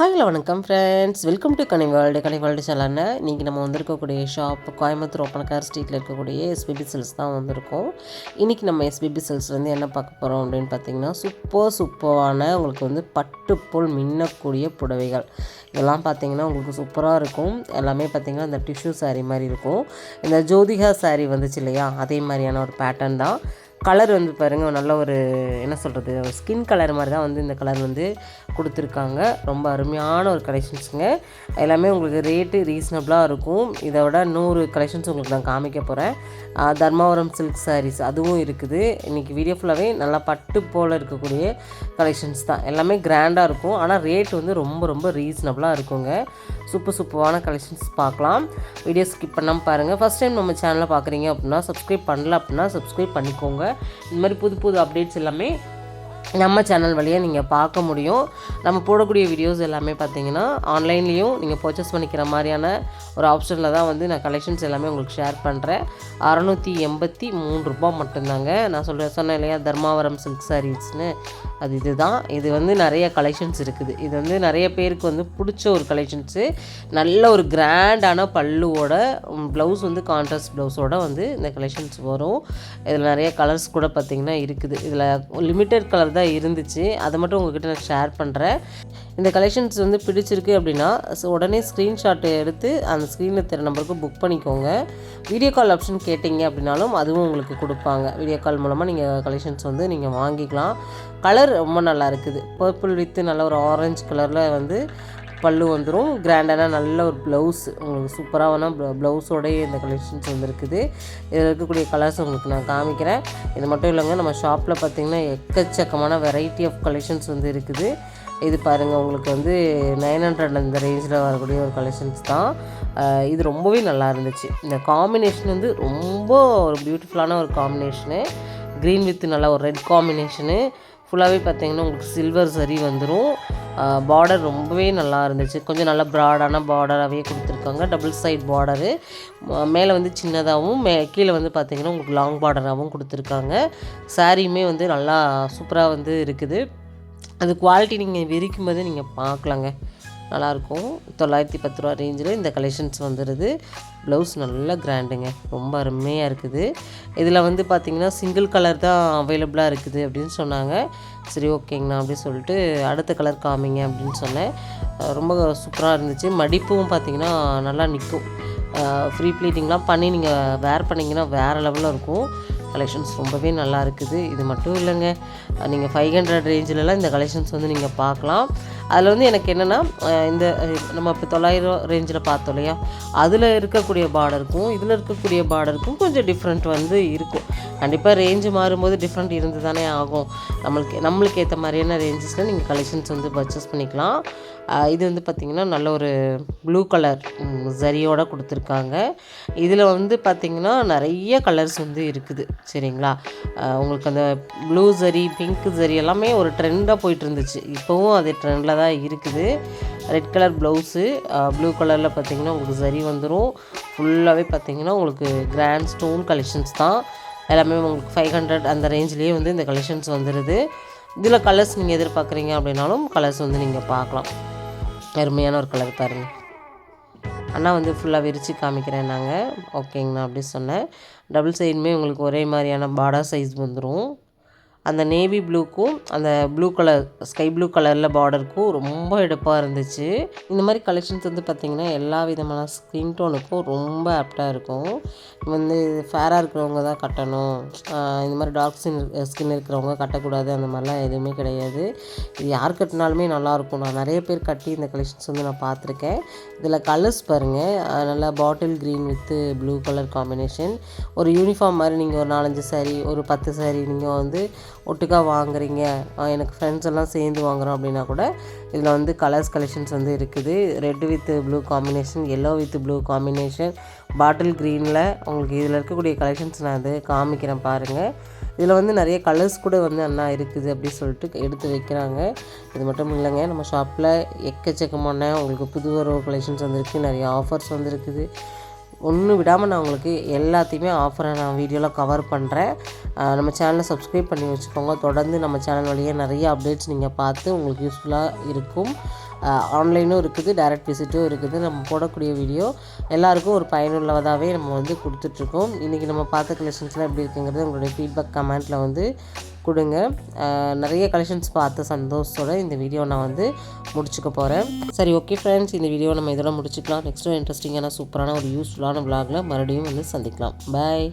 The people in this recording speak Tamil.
ஹலோ வணக்கம் friends welcome to Kani world Kani world சேனல்னு இன்றைக்கி நம்ம வந்திருக்கக்கூடிய ஷாப் கோயம்புத்தூர் ஓப்பனக்கார் ஸ்ட்ரீட்டில் இருக்கக்கூடிய எஸ்பிபி செல்ஸ் தான் வந்திருக்கோம். இன்றைக்கி நம்ம எஸ்பிபி செல்ஸ் வந்து என்ன பார்க்க போகிறோம் அப்படின்னு பார்த்தீங்கன்னா சூப்பர் சூப்பரான உங்களுக்கு வந்து பட்டுப்போல் மின்னக்கூடிய புடவைகள். இதெல்லாம் பார்த்தீங்கன்னா உங்களுக்கு சூப்பராக இருக்கும். எல்லாமே பார்த்தீங்கன்னா இந்த டிஷ்யூ சாரீ மாதிரி இருக்கும். இந்த ஜோதிகா சாரீ வந்துச்சு இல்லையா? அதே மாதிரியான ஒரு பேட்டர்ன் தான். கலர் வந்து பாருங்கள் நல்ல ஒரு என்ன சொல்கிறது ஒரு ஸ்கின் கலர் மாதிரி தான் வந்து இந்த கலர் வந்து கொடுத்துருக்காங்க. ரொம்ப அருமையான ஒரு கலெக்ஷன்ஸுங்க எல்லாமே உங்களுக்கு ரேட்டு ரீசனபிளாக இருக்கும். இதை விட நூறு கலெக்ஷன்ஸ் உங்களுக்கு நான் காமிக்க போகிறேன் தர்மாவரம் சில்க் சாரீஸ் அதுவும் இருக்குது. இன்றைக்கி வீடியோ ஃபுல்லாகவே நல்லா பட்டு போல் இருக்கக்கூடிய கலெக்ஷன்ஸ் தான். எல்லாமே கிராண்டாக இருக்கும். ஆனால் ரேட் வந்து ரொம்ப ரொம்ப ரீசனபிளாக இருக்குங்க. சூப்பர் சூப்பரான கலெக்ஷன்ஸ் பார்க்கலாம். வீடியோ ஸ்கிப் பண்ணாமல் பாருங்கள் ஃபஸ்ட் டைம் நம்ம சேனலை பார்க்குறீங்க அப்படின்னா சப்ஸ்கிரைப் பண்ணல அப்படின்னா சப்ஸ்கிரைப் பண்ணிக்கோங்க. இந்த மாதிரி புது புது அப்டேட்ஸ் எல்லாமே நம்ம சேனல் வழியாக நீங்கள் பார்க்க முடியும். நம்ம போடக்கூடிய வீடியோஸ் எல்லாமே பார்த்தீங்கன்னா ஆன்லைன்லேயும் நீங்கள் பர்ச்சேஸ் பண்ணிக்கிற மாதிரியான ஒரு ஆப்ஷனில் தான் வந்து நான் கலெக்ஷன்ஸ் எல்லாமே உங்களுக்கு ஷேர் பண்ணுறேன் அறநூற்றி எண்பத்தி மூணு ரூபாய் மட்டும்தாங்க. நான் சொல்ல சொன்னேன் இல்லையா தர்மாவரம் சில்க் சாரீஸ்னு அது இதுதான். இது வந்து நிறைய கலெக்ஷன்ஸ் இருக்குது. இது வந்து நிறைய பேருக்கு வந்து பிடிச்ச ஒரு கலெக்ஷன்ஸு நல்ல ஒரு கிராண்டான பல்லுவோட ப்ளவுஸ் வந்து கான்ட்ராஸ்ட் ப்ளவுஸோட வந்து இந்த கலெக்ஷன்ஸ் வரும். இதில் நிறைய கலர்ஸ் கூட பார்த்திங்கன்னா இருக்குது. இதில் லிமிட்டட் கலர் தான் இருந்துச்சு. அதை மட்டும் உங்ககிட்ட நான் ஷேர் பண்ணுறேன் இந்த கலெக்ஷன்ஸ் வந்து பிடிச்சிருக்கு அப்படின்னா உடனே ஸ்க்ரீன்ஷாட் எடுத்து அந்த ஸ்க்ரீனில் தெரிய நம்பருக்கு புக் பண்ணிக்கோங்க. வீடியோ கால் ஆப்ஷன் கேட்டிங்க அப்படின்னாலும் அதுவும் உங்களுக்கு கொடுப்பாங்க. வீடியோ கால் மூலமாக நீங்கள் கலெக்ஷன்ஸ் வந்து நீங்கள் வாங்கிக்கலாம். கலர் ரொம்ப நல்லா இருக்குது பர்பிள் வித்து நல்ல ஒரு ஆரஞ்சு கலரில் வந்து பல்லு வந்துடும் கிராண்டான நல்ல ஒரு ப்ளவுஸ் உங்களுக்கு சூப்பரான ப்ளவுஸோடய இந்த கலெக்ஷன்ஸ் வந்துருக்குது. இதில் இருக்கக்கூடிய கலர்ஸ் உங்களுக்கு நான் காமிக்கிறேன். இது மட்டும் இல்லைங்க நம்ம ஷாப்பில் பார்த்திங்கன்னா எக்கச்சக்கமான வெரைட்டி ஆஃப் கலெக்ஷன்ஸ் வந்து இருக்குது. இது பாருங்கள் உங்களுக்கு வந்து நைன் ஹண்ட்ரட் அந்த ரேஞ்சில் வரக்கூடிய ஒரு கலெக்ஷன்ஸ் தான். இது ரொம்பவே நல்லா இருந்துச்சு. இந்த காம்பினேஷன் வந்து ரொம்ப ஒரு பியூட்டிஃபுல்லான ஒரு காம்பினேஷனு க்ரீன் வித் நல்ல ஒரு ரெட் காம்பினேஷனு ஃபுல்லாகவே பார்த்தீங்கன்னா உங்களுக்கு சில்வர் சரி வந்துடும் பார்டர் ரொம்பவே நல்லா இருந்துச்சு. கொஞ்சம் நல்லா ப்ராடான பார்டராகவே கொடுத்துருக்காங்க. டபுள் சைட் பார்டரு மேலே வந்து சின்னதாகவும் மே கீழே வந்து பார்த்தீங்கன்னா உங்களுக்கு லாங் பார்டராகவும் கொடுத்துருக்காங்க. சாரியுமே வந்து நல்லா சூப்பராக வந்து இருக்குது. அது குவாலிட்டி நீங்கள் விரிக்கும் போது நீங்கள் பார்க்கலாங்க நல்லாயிருக்கும். தொள்ளாயிரத்தி பத்து ரூபா ரேஞ்சில் இந்த கலெக்ஷன்ஸ் வந்துடுது ப்ளவுஸ் நல்லா கிராண்டுங்க ரொம்ப அருமையாக இருக்குது. இதில் வந்து பார்த்திங்கன்னா சிங்கிள் கலர் தான் அவைலபிளாக இருக்குது அப்படின்னு சொன்னாங்க. சரி ஓகேங்கண்ணா அப்படின்னு சொல்லிட்டு அடுத்த கலர் காமிங்க அப்படின்னு சொன்னேன். ரொம்ப சூப்பராக இருந்துச்சு. மடிப்பும் பார்த்திங்கன்னா நல்லா நிற்கும் ஃப்ரீ ப்ளீட்டிங்லாம் பண்ணி நீங்கள் வேர் பண்ணிங்கன்னா வேறு லெவலில் இருக்கும். கலெக்ஷன்ஸ் ரொம்பவே நல்லா இருக்குது. இது மட்டும் இல்லைங்க. நீங்கள் ஃபைவ் ஹண்ட்ரட் ரேஞ்சிலலாம் இந்த கலெக்ஷன்ஸ் வந்து நீங்கள் பார்க்கலாம். அதில் வந்து எனக்கு என்னென்னா இந்த நம்ம இப்போ தொள்ளாயிரம் ரேஞ்சில் பார்த்தோம் இல்லையா? அதில் இருக்கக்கூடிய பார்டருக்கும் இதில் இருக்கக்கூடிய பார்டருக்கும் கொஞ்சம் டிஃப்ரெண்ட் வந்து இருக்கும். கண்டிப்பாக ரேஞ்சு மாறும்போது டிஃப்ரெண்ட் இருந்து தானே ஆகும். நம்மளுக்கு நம்மளுக்கு ஏற்ற மாதிரியான ரேஞ்சஸில் நீங்கள் கலெக்ஷன்ஸ் வந்து பர்ச்சேஸ் பண்ணிக்கலாம். இது வந்து பார்த்திங்கன்னா நல்ல ஒரு ப்ளூ கலர் ஜரியோட கொடுத்துருக்காங்க. இதில் வந்து பார்த்திங்கன்னா நிறைய கலர்ஸ் வந்து இருக்குது. சரிங்களா? உங்களுக்கு அந்த ப்ளூ ஜரி பிங்க் ஜரி எல்லாமே ஒரு ட்ரெண்டாக போயிட்டு இருந்துச்சு இப்போவும் அது ட்ரெண்டில் தான் இருக்குது. ரெட் கலர் ப்ளவுஸு ப்ளூ கலரில் பார்த்தீங்கன்னா உங்களுக்கு ஜரி வந்துடும் ஃபுல்லாகவே பார்த்தீங்கன்னா உங்களுக்கு கிராண்ட் ஸ்டோன் கலெக்ஷன்ஸ் தான். எல்லாமே உங்களுக்கு ஃபைவ் ஹண்ட்ரட் அந்த ரேஞ்சிலேயே வந்து இந்த கலெக்ஷன்ஸ் வந்துடுது இதில் கலர்ஸ் நீங்கள் எதிர்பார்க்குறீங்க அப்படின்னாலும் கலர்ஸ் வந்து நீங்கள் பார்க்கலாம். அருமையான ஒரு கலர் பாருங்கள் அண்ணா வந்து ஃபுல்லாக விரித்து காமிக்கிறேன் நாங்கள் ஓகேங்கண்ணா அப்படி சொன்னேன். டபுள் சைடுமே உங்களுக்கு ஒரே மாதிரியான பாடா சைஸ் வந்துடும் அந்த நேவி ப்ளூக்கும் அந்த ப்ளூ கலர் ஸ்கை ப்ளூ கலரில் பார்டருக்கும் ரொம்ப எடுப்பாக இருந்துச்சு. இந்த மாதிரி கலெக்ஷன்ஸ் வந்து பார்த்திங்கன்னா எல்லா விதமான ஸ்கின் டோனுக்கும் ரொம்ப ஆப்டாக இருக்கும். வந்து ஃபேராக இருக்கிறவங்க தான் கட்டணும். இந்த மாதிரி டார்க் ஸ்கின் ஸ்கின் இருக்கிறவங்க கட்டக்கூடாது அந்த மாதிரிலாம் எதுவுமே கிடையாது. இது யார் கட்டினாலுமே நல்லாயிருக்கும் நான் நிறைய பேர் கட்டி இந்த கலெக்ஷன்ஸ் வந்து நான் பார்த்துருக்கேன். இதில் கலர்ஸ் பாருங்கள் நல்லா bottle green with blue colour combination ஒரு யூனிஃபார்ம் மாதிரி நீங்கள் ஒரு நாலஞ்சு saree ஒரு பத்து saree நீங்கள் வந்து ஒட்டுக்கா வாங்குறீங்க. எனக்கு ஃப்ரெண்ட்ஸ் எல்லாம் சேர்ந்து வாங்குறோம் அப்படின்னா கூட இதில் வந்து கலர்ஸ் கலெக்ஷன்ஸ் வந்து இருக்குது. Red with blue combination yellow with blue combination bottle க்ரீனில் உங்களுக்கு இதில் இருக்கக்கூடிய கலெக்ஷன்ஸ் நான் அது காமிக்கிறேன் பாருங்கள் இதில் வந்து நிறைய கலர்ஸ் கூட வந்து அண்ணா இருக்குது அப்படி சொல்லிட்டு எடுத்து வைக்கிறாங்க. இது மட்டும் இல்லைங்க நம்ம ஷாப்பில் எக்கச்சக்கமான உங்களுக்கு புது வரவு கலெக்ஷன்ஸ் வந்துருக்கு நிறைய ஆஃபர்ஸ் வந்துருக்குது. ஒன்று விடாமல் நான் உங்களுக்கு எல்லாத்தையுமே ஆஃபரை நான் வீடியோவில் கவர் பண்ணுறேன் நம்ம சேனலை சப்ஸ்கிரைப் பண்ணி வச்சுக்கோங்க. தொடர்ந்து நம்ம சேனல் வழியாக நிறைய அப்டேட்ஸ் நீங்கள் பார்த்து உங்களுக்கு யூஸ்ஃபுல்லாக இருக்கும். ஆன்லைனும் இருக்குது டைரக்ட் விசிட்டும் இருக்குது. நம்ம போடக்கூடிய வீடியோ எல்லாருக்கும் ஒரு பயனுள்ளதாகவே நம்ம வந்து கொடுத்துட்ருக்கோம் இன்றைக்கி நம்ம பார்த்த கலெக்ஷன்ஸ்லாம் எப்படி இருக்குங்கிறது உங்களுடைய ஃபீட்பேக் கமெண்ட்டில் வந்து கொடுங்க. நிறைய கலெக்ஷன்ஸ் பார்த்த சந்தோஷத்தோட இந்த வீடியோ நான் வந்து முடிச்சுக்க போகிறேன் சரி ஓகே ஃப்ரெண்ட்ஸ் இந்த வீடியோ நம்ம இதெல்லாம் முடிச்சுக்கலாம். நெக்ஸ்ட்டு இன்ட்ரெஸ்டிங்கான சூப்பரான ஒரு யூஸ்ஃபுல்லான vlogல மறுபடியும் வந்து சந்திக்கலாம். பாய்